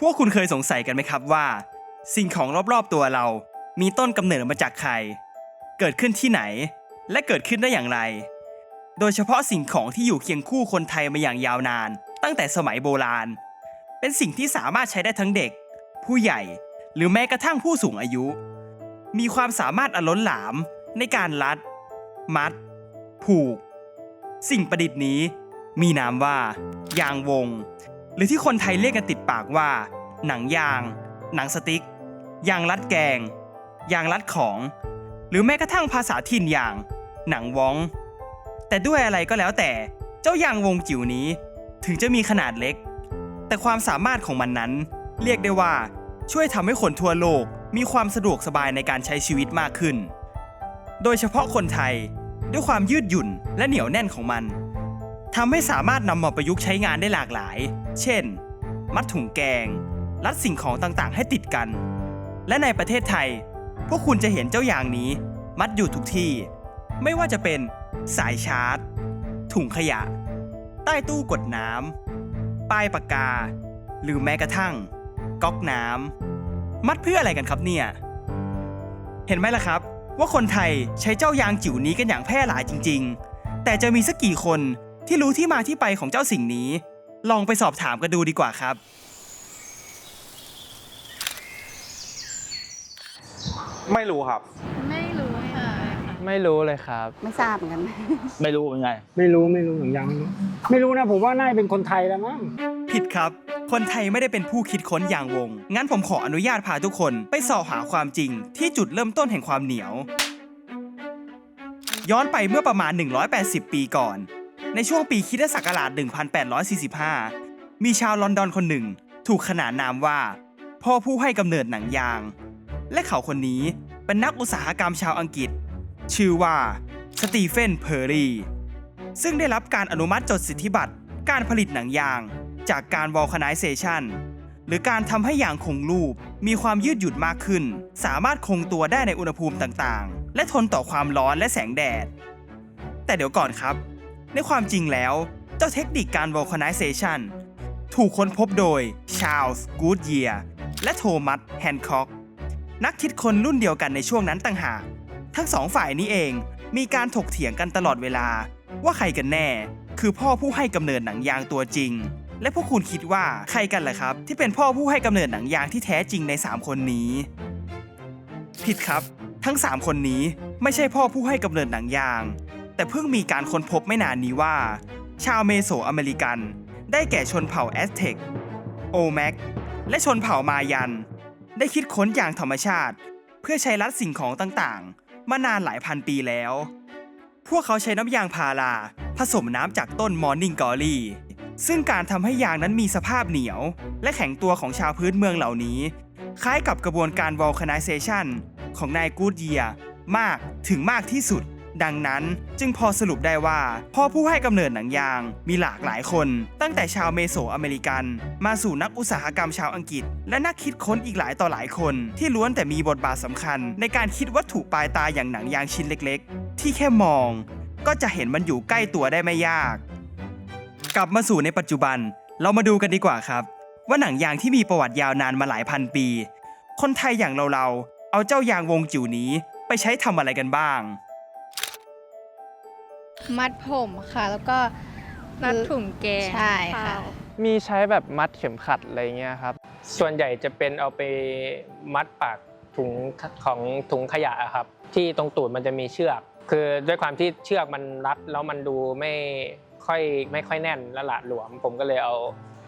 พวกคุณเคยสงสัยกันไหมครับว่า สิ่งของรอบๆตัวเรา มีต้นกำเนิดมาจากใคร เกิดขึ้นที่ไหน และเกิดขึ้นได้อย่างไร โดยเฉพาะสิ่งของที่อยู่เคียงคู่คนไทยมาอย่างยาวนาน ตั้งแต่สมัยโบราณ เป็นสิ่งที่สามารถใช้ได้ทั้งเด็ก ผู้ใหญ่ หรือแม้กระทั่งผู้สูงอายุ มีความสามารถอันล้นหลาม ในการรัด มัด ผูก สิ่งประดิษฐ์นี้ มีนามว่ายางวง หรือที่คนไทยเรียกกันติดปากว่า หนังยาง หนังสติ๊ก ยางรัดแกง ยางรัดของ หรือแม้กระทั่งภาษาถิ่นอย่าง หนังว้อง แต่ด้วยอะไรก็แล้วแต่เจ้ายางวงจิ๋วนี้ ถึงจะมีขนาดเล็ก แต่ความสามารถของมันนั้น เรียกได้ว่า ช่วยทำให้คนทั่วโลกมีความสะดวกสบายในการใช้ชีวิตมากขึ้น โดยเฉพาะคนไทยด้วยความยืดหยุ่นและเหนียวแน่นของมัน ทำให้สามารถนำมาประยุกต์ใช้งานได้หลากหลาย เช่น มัดถุงแกง รัดสิ่งของต่างๆ ให้ติดกัน และในประเทศไทย พวกคุณจะเห็นเจ้าอย่างนี้ มัดอยู่ทุกที่ ไม่ว่าจะเป็นสายชาร์จ ถุงขยะ ใต้ตู้กดน้ำ ป้ายปากกา หรือแม้กระทั่ง ก๊อกน้ำ มัดเพื่ออะไรกันครับเนี่ย เห็นไหมล่ะครับ ว่าคนไทยใช้เจ้ายางจิ๋วนี้กันอย่างแพร่หลายจริง ๆ แต่จะมีสักกี่คน ที่รู้ที่มาที่ไปของเจ้าสิ่งนี้ ลองไปสอบถามกันดูดีกว่าครับ ไม่รู้ครับ ไม่รู้ค่ะไม่รู้เลยครับ ไม่ทราบเหมือนกัน ไม่รู้เป็นไง ไม่รู้ไม่รู้หนังยางไม่รู้ไม่รู้นะผมว่าน่าจะเป็นคนไทยแล้วมั้งผิดครับ คนไทยไม่ได้เป็นผู้คิดค้นยางวง งั้นผมขออนุญาตพาทุกคนไปสอบหาความจริง ที่จุดเริ่มต้นแห่งความเหนียว ย้อนไปเมื่อประมาณ 180 ปีก่อน ในช่วงปีคริสตศักราช 1845 มีชาวลอนดอนคนหนึ่ง ถูกขนานนามว่า พ่อผู้ให้กำเนิดหนังยาง และเขาคนนี้เป็นนักอุตสาหกรรมชาวอังกฤษ ชื่อว่าสตีเฟนเพอร์รีซึ่งได้รับการอนุมัติจดสิทธิบัตรการผลิตหนังยาง จากการวอลคาไนเซชันหรือการทำให้ยางคงรูปมีความยืดหยุ่นมากขึ้น สามารถคงตัวได้ในอุณหภูมิต่างๆ และทนต่อความร้อนและแสงแดด แต่เดี๋ยวก่อนครับ ในความจริงแล้ว เจ้าเทคนิคการวอลคาไนเซชันถูกค้นพบโดยชาลส์กูดเยียและโทมัสแฮนค็อกนักคิดคนรุ่นเดียวกันในช่วงนั้นต่างหากทั้งสองฝ่ายนี้เองมีการถกเถียงกันตลอดเวลา ว่าใครกันแน่ คือพ่อผู้ให้กำเนิดหนังยางตัวจริง และพวกคุณคิดว่าใครกันล่ะครับ ที่เป็นพ่อผู้ให้กำเนิดหนังยางที่แท้จริงใน 3 คนนี้ ผิดครับ ทั้ง 3 คนนี้ไม่ใช่พ่อผู้ให้กำเนิดหนังยาง แต่เพิ่งมีการค้นพบไม่นานนี้ว่า ชาวเมโสอเมริกัน ได้แก่ชนเผ่าแอสเท็กโอแมกและชนเผ่ามายัน ได้คิดค้นอย่างธรรมชาติ เพื่อใช้รัดสิ่งของต่างๆ มานานหลายพันปีแล้ว พวกเขาใช้น้ำยางพาราผสมน้ำจากต้นมอร์นิ่งกอรี่ซึ่งการทำให้ยางนั้นมีสภาพเหนียว และแข็งตัวของชาวพื้นเมืองเหล่านี้ คล้ายกับกระบวนการ vulcanization ของนายกูดเยียมากถึงมากที่สุด ดังนั้นจึงพอสรุปได้ว่าพ่อผู้ให้กำเนิดหนังยางมีหลากหลายคน ตั้งแต่ชาวเมโสอเมริกัน มาสู่นักอุตสาหกรรมชาวอังกฤษ และนักคิดค้นอีกหลายต่อหลายคน ที่ล้วนแต่มีบทบาทสำคัญ ในการคิดวัตถุปลายตาอย่างหนังยางชิ้นเล็ก ๆ ที่แค่มอง ก็จะเห็นมันอยู่ใกล้ตัวได้ไม่ยาก กลับมาสู่ในปัจจุบัน เรามาดูกันดีกว่าครับ ว่าหนังยางที่มีประวัติยาวนานมาหลายพันปี คนไทยอย่างเราๆเอาเจ้ายางวงจิ๋วนี้ไปใช้ทำอะไรกันบ้าง มัดผมค่ะ แล้วก็รัดถุถุงแกงใช่ค่ะ มีใช้แบบมัดเข็มขัดอะไรเงี้ยครับ ส่วนใหญ่จะเป็นเอาไปมัดปากถุงของถุงขยะอะครับ ที่ตรงตูดมันจะมีเชือก คือด้วยความที่เชือกมันรัดแล้วมันดูไม่ค่อยไม่ค่อยแน่นและหละหลวม ผมก็เลยเอา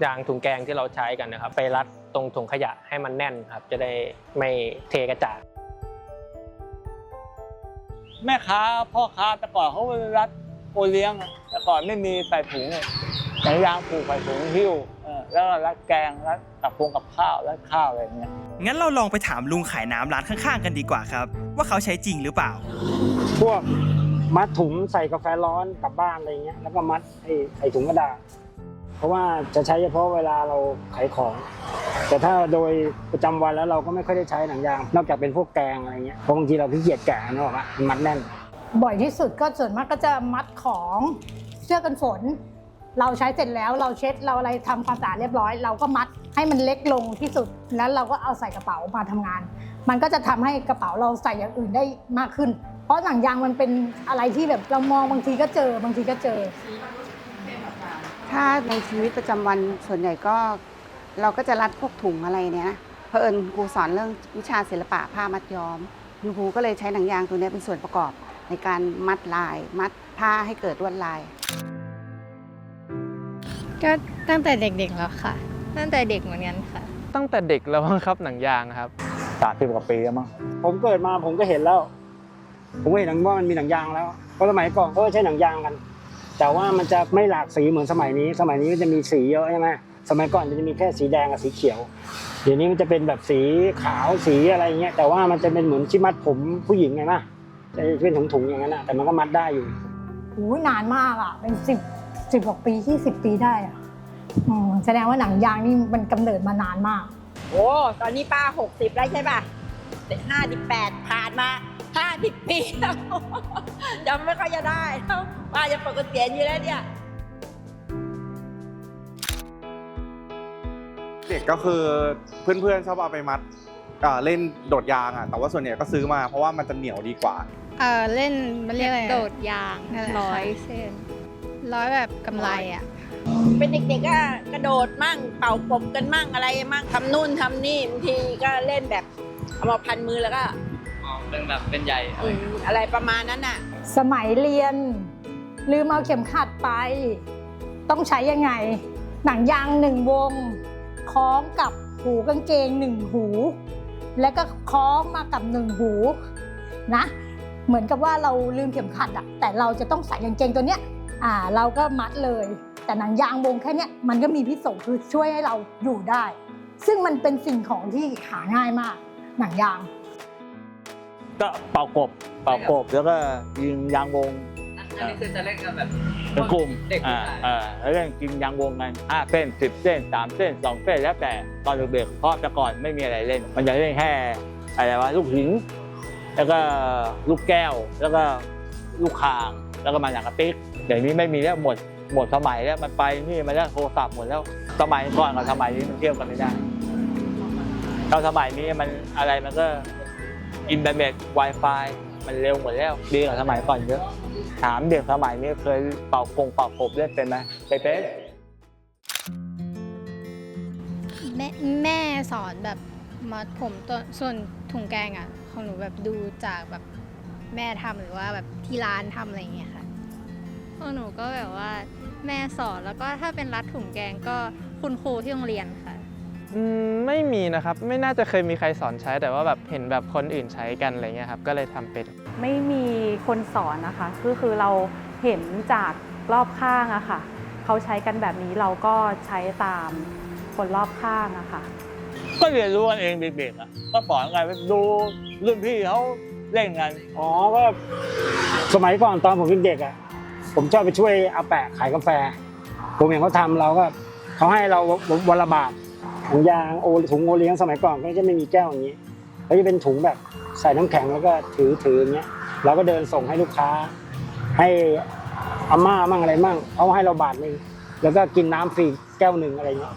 ยางถุงแกงที่เราใช้กันนะครับ ไปรัดตรงถุงขยะให้มันแน่นครับ จะได้ไม่เทกระจาดแม่ค้าพ่อค้าแต่ก่อนเขารัด โอเลี้ยงอะแต่ก่อนไม่มีใส่ถุงอะหนังยางผูกใส่ถุงหิ้วเออแล้วก็รัดแกงรัดกับพงกับข้าวรัดข้าวอะไรอย่างเงี้ยงั้นเราลองไปถามลุงขายน้ำร้านข้างๆกันดีกว่าครับ ว่าเขาใช้จริงหรือเปล่า พวกมัดถุงใส่กาแฟร้อนกลับบ้านอะไรเงี้ยแล้วก็มัดไอ้ใส่ถุงกระดาษเพราะว่าจะใช้เฉพาะเวลาเราขายของ แต่ถ้าโดยประจำวันแล้วเราก็ไม่ค่อยได้ใช้หนังยาง นอกจากเป็นพวกแกงอะไรเงี้ยเพราะบางทีเราขี้เกียจแกะนะบอกว่ามันมัดแน่น บ่อยที่สุดก็ส่วนมากก็จะมัดของเสื้อกันฝน เราใช้เสร็จแล้วเราเช็ดเราอะไรทำความสะอาดเรียบร้อย เราก็มัดให้มันเล็กลงที่สุดแล้วเราก็เอาใส่กระเป๋ามาทำงาน มันก็จะทำให้กระเป๋าเราใส่อย่างอื่นได้มากขึ้น เพราะหนังยางมันเป็นอะไรที่แบบเรามองบางทีก็เจอบางทีก็เจอ ถ้าในชีวิตประจำวันส่วนใหญ่ก็ เราก็จะรัดพวกถุงอะไรเนี้ยนะเพอเอิญครูสอนเรื่องวิชาศิลปะผ้ามัดย้อมคุณครูก็เลยใช้หนังยางตัวนี้เป็นส่วนประกอบ ในการมัดลาย มัดผ้าให้เกิดลวดลาย ก็ตั้งแต่เด็กๆแล้วค่ะ ตั้งแต่เด็กเหมือนกันค่ะ ตั้งแต่เด็กแล้วมั้งครับหนังยางครับสามสิบกว่าปีแล้วมั้งผมเกิดมาผมก็เห็นแล้ว ผมก็เห็นว่ามันมีหนังยางแล้วเพราะสมัยก่อนเขาก็ใช้หนังยางกัน แต่ว่ามันจะไม่หลากสีเหมือนสมัยนี้ สมัยนี้มันจะมีสีเยอะใช่ไหมสมัยก่อนมันจะมีแค่สีแดงกับสีเขียว เดี๋ยวนี้มันจะเป็นแบบสีขาวสีอะไรเงี้ยแต่ว่ามันจะเป็นเหมือนที่มัดผมผู้หญิงไงนะ จะเป็นถุงๆอย่างนั้นนะแต่มันก็มัดได้อยู่โอ้ยนานมากอะเป็นสิบสิบกว่าปีที่สิบปีได้อะอืมแสดงว่าหนังยางนี่มันกำเนิดมานานมาก โอ้ตอนนี้ป้าหกสิบแล้วใช่ป่ะห้าสิบแปดผ่านมาห้าสิบปีแล้วจำไม่ค่อยจะได้แล้วป้าจะปกติอยู่แล้วเนี่ย เด็กก็คือเพื่อนๆชอบเอาไปมัดอ่า เล่นโดดยางอะแต่ว่าส่วนใหญ่ก็ซื้อมาเพราะว่ามันจะเหนียวดีกว่าเออเล่นมันเรียกอะไรอะ โดดยางนั่นแหละ ร้อยค่ะเส้น ร้อยแบบกำไรอะ เป็นเด็กๆก็กระโดดมั่งเป่ากบกันมั่งอะไรมั่งทำนู่นทำนี่บางทีก็เล่นแบบเอามาพันมือแล้วก็เป็นแบบเป็นใหญ่อืมอะไรประมาณนั้นน่ะ สมัยเรียน ลืมเอาเข็มขัดไป ต้องใช้ยังไง หนังยางหนึ่งวงคล้องกับหูกางเกงหนึ่งหู แล้วก็คล้องมากับหนึ่งหูนะเหมือนกับว่าเราลืมเข็มขัดอะแต่เราจะต้องใส่กางเกงตัวเนี้ยอ่าเราก็มัดเลย แต่หนังยางวงแค่เนี้ยมันก็มีพิษสงคือช่วยให้เราอยู่ได้ ซึ่งมันเป็นสิ่งของที่หาง่ายมาก หนังยาง ก็เป่ากบ เป่ากบแล้วก็ยิงยางวง อันนี้คือจะเล่นกันแบบเป็นกลุ่มเด็กผู้อ่าชายอ่าแล้วเล่นกินยางวงกันห้าเส้นสิบเส้นสามเส้นสองเส้นแล้วแต่ตอนเด็กๆเพราะแต่ก่อนไม่มีอะไรเล่น มันจะเล่นแค่อะไรวะลูกหิน แล้วก็ลูกแก้วแล้วก็ลูกคางแล้วก็มาหนังกระติกเดี๋ยวนี้ไม่มีแล้วหมดหมดสมัยแล้วมันไปนี่มาแล้วโทรศัพท์หมดแล้วสมัยก่อนกับสมัยนี้มันเทียบกันไม่ได้ตอนสมัยนี้มันอะไรมันก็อินเทอร์เน็ต Wi-Fi มันเร็วหมดแล้วดีกว่าสมัยก่อนเยอะ ถามเด็กสมัยนี้เคยเป่ากงเป่ากบเล่นเป็นไหมไปเป็นแม่แม่สอนแบบมัดผมตัวส่วนถุงแกงอะของหนูแบบดูจากแบบแม่ทำหรือว่าแบบที่ร้านทำอะไรอย่างเงี้ยค่ะพวกหนูก็แบบว่าแม่สอนแล้วก็ถ้าเป็นรัดถุงแกงก็คุณครูที่โรงเรียนค่ะอืมไม่มีนะครับ ไม่น่าจะเคยมีใครสอนใช้แต่ว่าแบบเห็นแบบคนอื่นใช้กันอะไรเงี้ยครับ ก็เลยทำเป็น ไม่มีคนสอนนะคะก็คือเราเห็นจากรอบข้างอะค่ะเขาใช้กันแบบนี้เราก็ใช้ตามคนรอบข้างอะค่ะก็เรียนรู้กันเองเด็กๆอะก็สอนกันไปดูรุ่นพี่เขาเล่นกันอ๋อก็สมัยก่อนตอนผมเป็นเด็กอะผมชอบไปช่วยอาแปะขายกาแฟ ผมเห็นเขาทำเราก็เขาให้เราวันละบาทถุงยางโอถุงโอเลี้ยงสมัยก่อนก็จะไม่มีแก้วอย่างนี้เขาจะเป็นถุงแบบ ใส่น้ำแข็งแล้วก็ถือถืออย่างเงี้ยเราก็เดินส่งให้ลูกค้า ให้อาม่ามั่งอะไรมั่งเขาให้เราบาทหนึ่งแล้วก็กินน้ำฟรีแก้วหนึ่งอะไรเงี้ย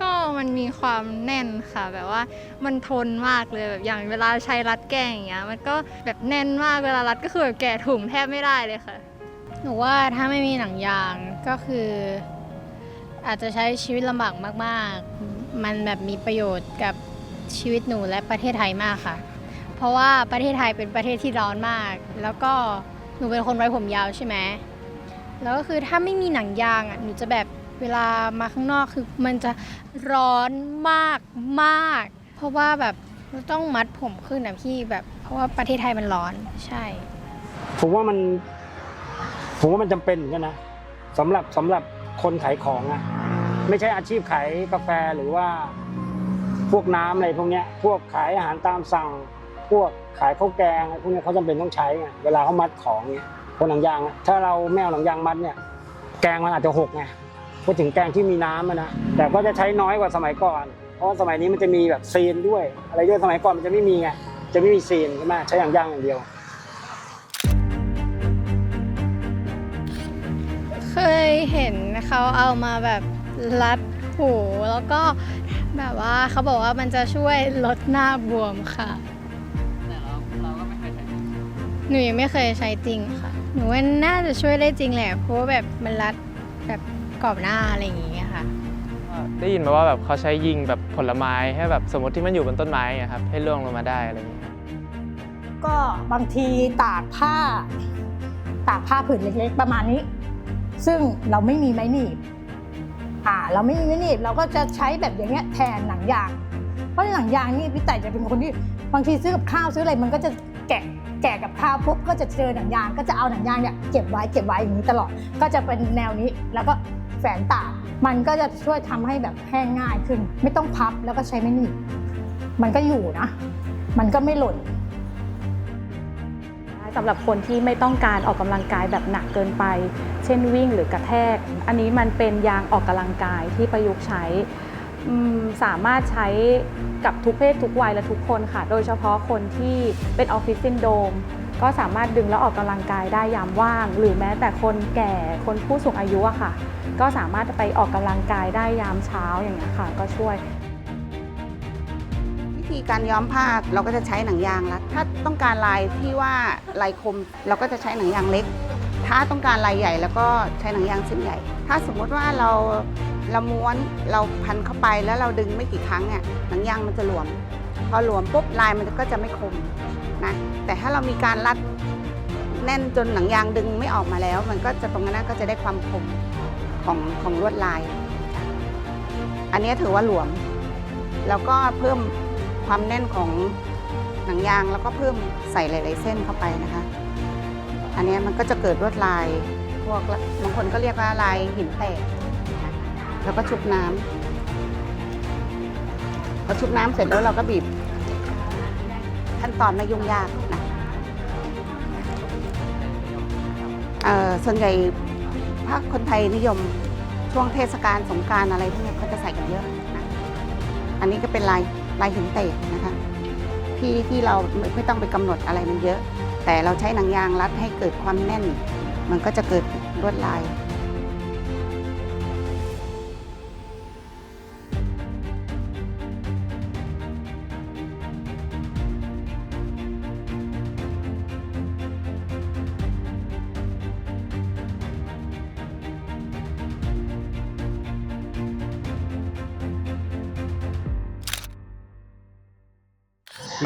ก็มันมีความแน่นค่ะ แบบว่ามันทนมากเลยแบบอย่างเวลาใช้รัดแกงอย่างเงี้ยมันก็แบบแน่นมากเวลารัดก็คือแบบแกะถุงแทบไม่ได้เลยค่ะ หนูว่าถ้าไม่มีหนังยางก็คือ อาจจะใช้ชีวิตลำบากมาก ๆ มันแบบมีประโยชน์กับ ชีวิตหนูและประเทศไทยมากค่ะ เพราะว่าประเทศไทยเป็นประเทศที่ร้อนมาก แล้วก็หนูเป็นคนไว้ผมยาวใช่ไหมแล้วก็คือถ้าไม่มีหนังยางอะหนูจะแบบเวลามาข้างนอกคือมันจะร้อนมากมาก เพราะว่าแบบต้องมัดผมขึ้นนะพี่แบบ เพราะว่าประเทศไทยมันร้อนใช่ ผมว่ามันผมว่ามันจำเป็นเหมือนกันนะสำหรับสำหรับคนขายของอะไม่ใช่อาชีพขายกาแฟหรือว่า พวกน้ำอะไรพวกเนี้ยพวกขายอาหารตามสั่ง พวกขายข้าวแกงพวกเนี้ยเขาจำเป็นต้องใช้ไงเวลาเขามัดของเนี้ยพวกหนังยางอะถ้าเราไม่เอาหนังยางมัดเนี่ยแกงมันอาจจะหกไงพูดถึงแกงที่มีน้ำอะนะแต่ก็จะใช้น้อยกว่าสมัยก่อน เพราะว่าสมัยนี้มันจะมีแบบซีนด้วย อะไรด้วยสมัยก่อนมันจะไม่มีไงจะไม่มีซีนใช่ไหมใช้หนังยางอย่างเดียว เคยเห็นเขาเอามาแบบ รัดหูแล้วก็แบบว่าเขาบอกว่ามันจะช่วยลดหน้าบวมค่ะ แต่เราเราก็ไม่เคยใช้หนูยังไม่เคยใช้จริงค่ะ หนูว่าน่าจะช่วยได้จริงแหละเพราะว่าแบบมันรัดแบบกรอบหน้าอะไรอย่างเงี้ยค่ะ ได้ยินมาว่าแบบเขาใช้ยิงแบบผลไม้ให้แบบสมมติที่มันอยู่บนต้นไม้อะครับให้ร่วงลงมาได้อะไรอย่างเงี้ยก็บางทีตากผ้า ตากผ้าผืนเล็กๆ ประมาณนี้ ซึ่งเราไม่มีไม้หนีบ อ่าเราไม่มีไม้หนีบเราก็จะใช้แบบอย่างเงี้ยแทนหนังยาง เพราะหนังยางนี่พี่แต่จะเป็นคนที่บางทีซื้อกับข้าวซื้ออะไรมันก็จะแกะแกะกับข้าวปุ๊บก็จะเจอหนังยางก็จะเอาหนังยางเนี่ยเก็บไว้เก็บไว้อย่างนี้ตลอด ก็จะเป็นแนวนี้แล้วก็แฝนตากมันก็จะช่วยทำให้แบบแห้งง่ายขึ้น ไม่ต้องพับแล้วก็ใช้ไม้หนีบมันก็อยู่นะ มันก็ไม่หล่น สำหรับคนที่ไม่ต้องการออกกำลังกายแบบหนักเกินไป เช่นวิ่งหรือกระแทก อันนี้มันเป็นยางออกกำลังกายที่ประยุกต์ใช้สามารถใช้กับทุกเพศทุกวัยและทุกคนค่ะ โดยเฉพาะคนที่เป็นออฟฟิศซินโดมก็สามารถดึงแล้วออกกำลังกายได้ยามว่าง หรือแม้แต่คนแก่คนผู้สูงอายุอะค่ะ ก็สามารถไปออกกำลังกายได้ยามเช้าอย่างเงี้ยค่ะ ก็ช่วย ธีการย้อมผ้าเราก็จะใช้หนังยางรัดถ้าต้องการลายที่ว่าลายคมเราก็จะใช้หนังยางเล็ก ถ้าต้องการลายใหญ่แล้วก็ใช้หนังยางเส้นใหญ่ ถ้าสมมติว่าเราเราม้วนเราพันเข้าไปแล้วเราดึงไม่กี่ครั้งเนี่ยหนังยางมันจะหลวม พอหลวมปุ๊บลายมันก็จะไม่คมนะแต่ถ้าเรามีการรัดแน่นจนหนังยางดึงไม่ออกมาแล้ว มันก็จะตรงนั้นก็จะได้ความคมของของลวดลาย อันนี้ถือว่าหลวม แล้วก็เพิ่ม ความแน่นของหนังยางแล้วก็เพิ่มใส่หลาย ๆ เส้นเข้าไปนะคะ อันนี้มันก็จะเกิดลวดลายพวกบางคนก็เรียกว่าลายหินแตกแล้วก็ชุบน้ำพอชุบน้ำเสร็จแล้วเราก็บีบ ขั้นตอนไม่ยุ่งยากนะเอ่อส่วนใหญ่ภาคคนไทยนิยมช่วงเทศกาลสงการอะไรพวกนี้เขาจะใส่กันเยอะนะอันนี้ก็เป็นลาย ลายหินเตกนะคะที่ที่เราไม่ต้องไปกำหนดอะไรมันเยอะ แต่เราใช้หนังยางรัดให้เกิดความแน่น มันก็จะเกิดลวดลาย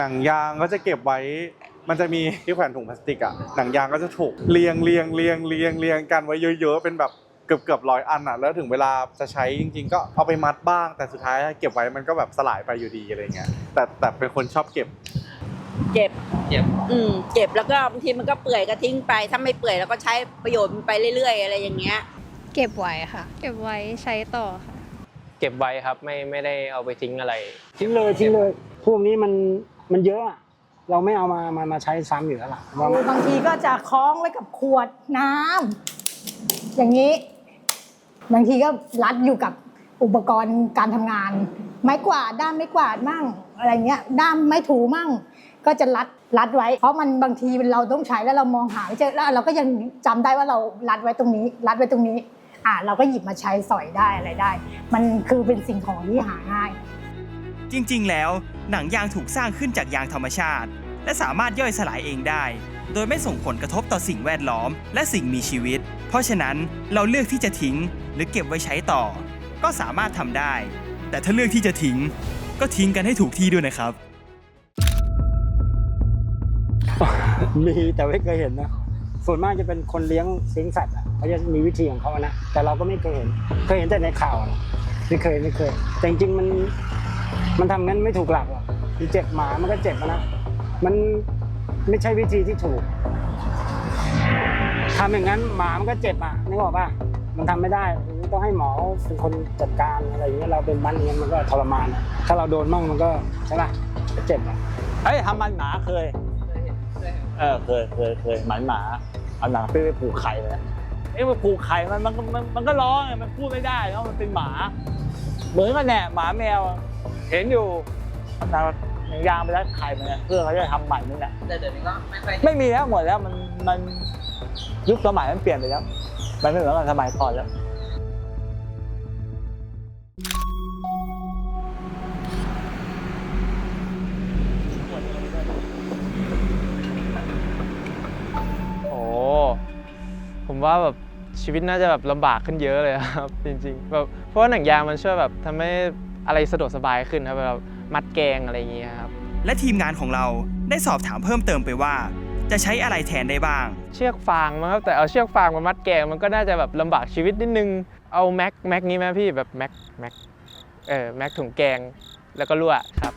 หนังยางก็จะเก็บไว้ มันจะมีที่แขวนถุงพลาสติกอะหนังยางก็จะถูกเรียงเรียงเรียงเรียงเรียงกันไว้เยอะ ๆ เป็นแบบเกือบเกือบร้อยอันอะแล้วถึงเวลาจะใช้จริง ๆ ก็เอาไปมัดบ้าง แต่สุดท้ายเก็บไว้มันก็แบบสลายไปอยู่ดีอะไรเงี้ย แต่แต่เป็นคนชอบเก็บ เจ็บ เจ็บอืมเจ็บแล้วก็บางทีมันก็เปื่อยก็ทิ้งไป ถ้าไม่เปื่อยเราก็ใช้ประโยชน์มันไปเรื่อย ๆ อะไรอย่างเงี้ย เก็บไว้ค่ะ เก็บไว้ใช้ต่อค่ะ เก็บไว้ครับไม่ไม่ได้เอาไปทิ้งอะไร ทิ้งเลยทิ้งเลยพวกนี้มัน มันเยอะอะเราไม่เอามามามาใช้ซ้ำอยู่แล้วล่ะว่าบางทีก็จะคล้องไว้กับขวดน้ำอย่างนี้ บางทีก็รัดอยู่กับอุปกรณ์การทำงาน ไม้กวาดด้ามไม้กวาดมั่งอะไรเงี้ยด้ามไม้ถูมั่ง ก็จะรัดรัดไว้ เพราะมันบางทีเราต้องใช้แล้วเรามองหาไม่เจอแล้วเราก็ยังจำได้ว่าเรารัดไว้ตรงนี้ รัดไว้ตรงนี้ อ่าเราก็หยิบมาใช้สอยได้อะไรได้ มันคือเป็นสิ่งของที่หาง่าย จริงๆ แล้ว หนังยางถูกสร้างขึ้นจากยางธรรมชาติ และสามารถย่อยสลายเองได้ โดยไม่ส่งผลกระทบต่อสิ่งแวดล้อม และสิ่งมีชีวิต เพราะฉะนั้นเราเลือกที่จะทิ้ง หรือเก็บไว้ใช้ต่อ ก็สามารถทำได้ แต่ถ้าเลือกที่จะทิ้ง ก็ทิ้งกันให้ถูกที่ด้วยนะครับ มีแต่ไม่เคยเห็นนะ ส่วนมากจะเป็นคนเลี้ยงเลี้ยงสัตว์อะเขาจะมีวิธีของเขานะ แต่เราก็ไม่เคยเห็น เคยเห็นแต่ในข่าวอะไม่เคยไม่เคย แต่จริงๆมัน มันทำงั้นไม่ถูกหลักหรอกมันเจ็บหมามันก็เจ็บอะนะ มันไม่ใช่วิธีที่ถูกทำอย่างนั้นหมามันก็เจ็บอะนึกออกป่ะมันทำไม่ได้ต้องให้หมอเป็นคนจัดการอะไรอย่างเงี้ยเราเป็นบ้านเลี้ยงมันก็ทรมานอะถ้าเราโดนมั่งมันก็ใช่ป่ะก็เจ็บอะเฮ้ยทำมันหมาเคยเออเคยเคยเคยหมันหมาเอาหนังไปไปผูกไข่เลยเอ้ยมันผูกไข่มันมันมันมันก็ร้องไงมันพูดไม่ได้เพราะมันเป็นหมา เหมือนกันแน่หมาแมว เห็นอยู่นานยางไปแล้วขายมันะเพื่อเขาจะทำใหม่นี่แหละแต่เดี๋ยวนี้ก็ไม่ค่อยไม่มีแล้วหมดแล้วมันมันยุคสมัยมันเปลี่ยนไปแล้ว มันไม่เหมือนกับสมัยก่อนแล้วโอ้ผมว่าแบบชีวิตน่าจะแบบลำบากขึ้นเยอะเลยครับ จริงๆแบบเพราะว่าหนังยางมันช่วยแบบทำให้ อะไรสะดวกสบายขึ้นครับแบบมัดแกงอะไรอย่างเงี้ยครับและทีมงานของเราได้สอบถามเพิ่มเติมไปว่า จะใช้อะไรแทนได้บ้าง เชือกฟางมั้งครับแต่เอาเชือกฟางมามัดแกงมันก็น่าจะแบบลำบากชีวิตนิดนึงเอาแม็กแม็กนี้ไหมพี่แบบแม็กแม็กเออแม็กถุงแกงแล้วก็ลวดครับ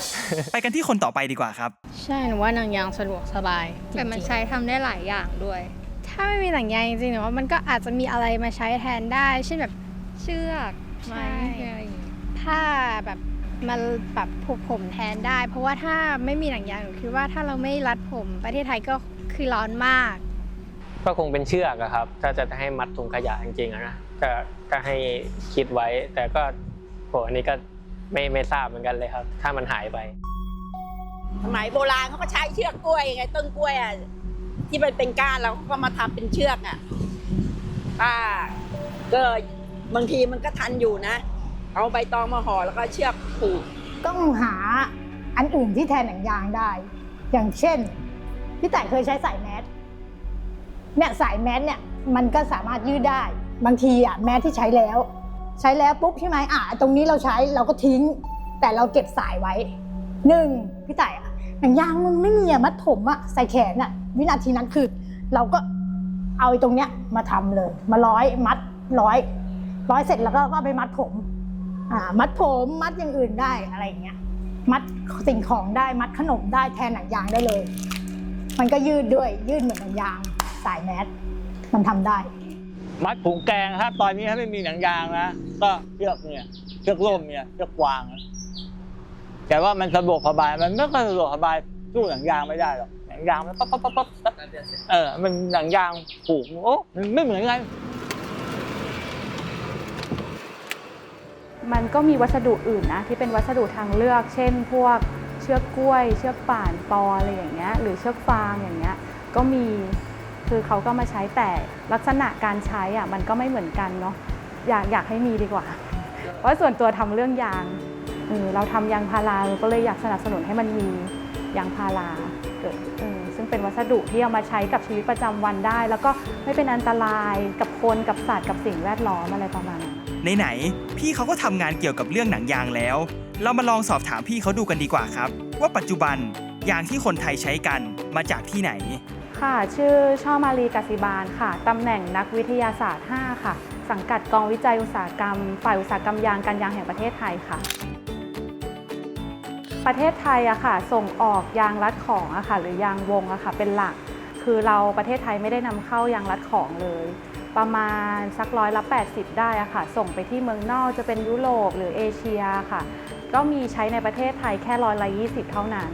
ไปกันที่คนต่อไปดีกว่าครับ ใช่หนูว่าหนังยางสะดวกสบายแต่มันจริงๆใช้ทำได้หลายอย่างด้วย ถ้าไม่มีหนังยางจริงๆหนูว่ามันก็อาจจะมีอะไรมาใช้แทนได้ เช่นแบบเชือกไหมใช่ อะไรอย่างงี้ ถ้าแบบมันแบบผูกผมแทนได้ เพราะว่าถ้าไม่มีหนังยางหนูคิดว่าถ้าเราไม่รัดผมประเทศไทยก็คือร้อนมาก ก็คงเป็นเชือกอะครับ ถ้าจะให้มัดถุงขยะจริงๆอะนะก็ก็ให้คิดไว้ แต่ก็โหอันนี้ก็ไม่ไม่ทราบเหมือนกันเลยครับ ถ้ามันหายไป สมัยโบราณเขาก็ใช้เชือกกล้วยไงต้นกล้วยอะที่มันเป็นก้านแล้วเขาก็มาทำเป็นเชือกอะป้าก็บางทีมันก็ทันอยู่นะ เอาใบตองมาห่อแล้วก็เชือกผูก ต้องหาอันอื่นที่แทนหนังยางได้ อย่างเช่นพี่แต่เคยใช้สายแมสเนี่ยสายแมสเนี่ยมันก็สามารถยืดได้ บางทีอะแมสที่ใช้แล้ว ใช้แล้วปุ๊บใช่ไหมอะตรงนี้เราใช้เราก็ทิ้ง แต่เราเก็บสายไว้หนึ่งพี่แต่อะหนังยางมันไม่มีอะมัดผมอะใส่แขนอะวินาทีนั้นคือ เราก็เอาตรงเนี้ยมาทำเลย มาร้อยมัดร้อยร้อยเสร็จแล้วก็ไปมัดผม มัดผมมัดอย่างอื่นได้อะไรอย่างเงี้ย มัดสิ่งของได้มัดขนมได้แทนหนังยางได้เลย มันก็ยืดด้วยยืดเหมือนหนังยางสายแมสมันทำได้ มัดถุงแกงถ้าตอนนี้ถ้าไม่มีหนังยางนะก็เชือกเนี่ยเชือกร่มเนี่ยเชือกกวาง แต่ว่ามันสะดวกสบายมันไม่ค่อยสะดวกสบายสู้หนังยางไม่ได้หรอกหนังยางมันปั๊บปั๊บปั๊บปั๊บปั๊บเออมันหนังยางผูกโอ้มันไม่เหมือนกัน มันก็มีวัสดุอื่นนะที่เป็นวัสดุทางเลือก เช่น พวกเชือกกล้วย เชือกป่านปออะไรอย่างเงี้ยหรือเชือกฟางอย่างเงี้ยก็มีคือเขาก็มาใช้แต่ลักษณะการใช้อะมันก็ไม่เหมือนกันเนาะอยากอยากให้มีดีกว่า เพราะส่วนตัวทำเรื่องยางเราทำยางพาราเราก็เลยอยากสนับสนุนให้มันมียางพาราเกิดซึ่งเป็นวัสดุที่เอามาใช้กับชีวิตประจำวันได้ แล้วก็ไม่เป็นอันตรายกับคนกับสัตว์กับสิ่งแวดล้อมอะไรประมาณนั้น ไหนๆพี่เขาก็ทำงานเกี่ยวกับเรื่องหนังยางแล้ว เรามาลองสอบถามพี่เขาดูกันดีกว่าครับ ว่าปัจจุบันยางที่คนไทยใช้กันมาจากที่ไหน ค่ะ ชื่อช่อมารีกสิบาลค่ะ ตำแหน่งนักวิทยาศาสตร์ 5 ค่ะ สังกัดกองวิจัยอุตสาหกรรม ฝ่ายอุตสาหกรรมยางการยางแห่งประเทศไทยค่ะ ประเทศไทยอะค่ะ ส่งออกยางรัดของอะค่ะ หรือยางวงอะค่ะ เป็นหลัก คือเราประเทศไทยไม่ได้นำเข้ายางรัดของเลย ประมาณสักร้อยละ 80 ได้อะค่ะ ส่งไปที่เมืองนอกจะเป็นยุโรปหรือเอเชียค่ะ ก็มีใช้ในประเทศไทยแค่ร้อยละ 20 เท่านั้น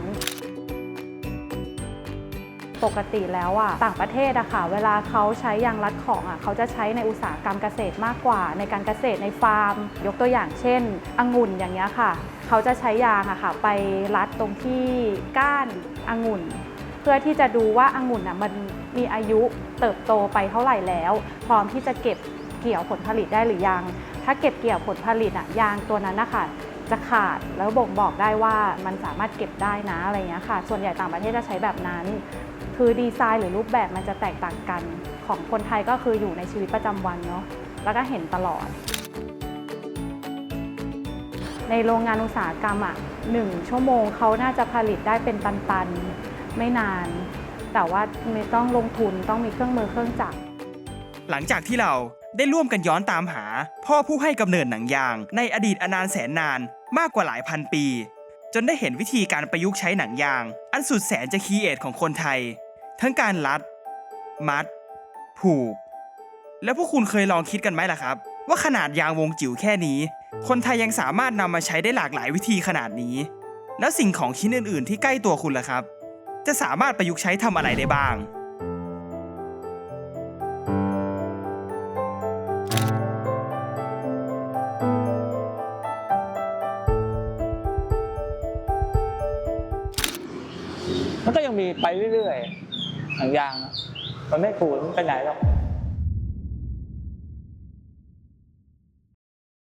ปกติแล้วอะต่างประเทศอะค่ะ เวลาเขาใช้ยางรัดของอะเขาจะใช้ในอุตสาหกรรมเกษตรมากกว่า ในการเกษตรในฟาร์ม ยกตัวอย่างเช่นองุ่นอย่างเงี้ยค่ะ เขาจะใช้ยางอะค่ะ ไปรัดตรงที่ก้านองุ่น เพื่อที่จะดูว่าองุ่นอะมัน มีอายุเติบโตไปเท่าไหร่แล้ว พร้อมที่จะเก็บเกี่ยวผลผลิตได้หรือยัง ถ้าเก็บเกี่ยวผลผลิตอะยางตัวนั้นนะคะจะขาดแล้วบ่งบอกได้ว่ามันสามารถเก็บได้นะอะไรเงี้ยค่ะ ส่วนใหญ่ต่างประเทศจะใช้แบบนั้น คือดีไซน์หรือรูปแบบมันจะแตกต่างกันของคนไทยก็คืออยู่ในชีวิตประจำวันเนาะแล้วก็เห็นตลอด ในโรงงานอุตสาหกรรมอะหนึ่งชั่วโมงเขาน่าจะผลิตได้เป็นตันๆ ไม่นาน แต่ว่าไม่ต้องลงทุนต้องมีเครื่องมือเครื่องจักรหลังจากที่เราได้ร่วมกันย้อนตามหา พ่อผู้ให้กำเนิดหนังยาง ในอดีตอนานแสนนานมากกว่าหลายพันปี จนได้เห็นวิธีการประยุกต์ใช้หนังยาง อันสุดแสนจะคีเอทของคนไทย ทั้งการรัด มัด ผูก แล้วพวกคุณเคยลองคิดกันไหมล่ะครับ ว่าขนาดยางวงจิ๋วแค่นี้ คนไทยยังสามารถนำมาใช้ได้หลากหลายวิธีขนาดนี้ แล้วสิ่งของชิ้นอื่น ๆ ที่ใกล้ตัวคุณล่ะครับ จะสามารถประยุกต์ใช้ทำอะไรได้บ้าง มันก็ยังมีไปเรื่อยๆหนังยางอะมันไม่ผูกมันไปไหนหรอก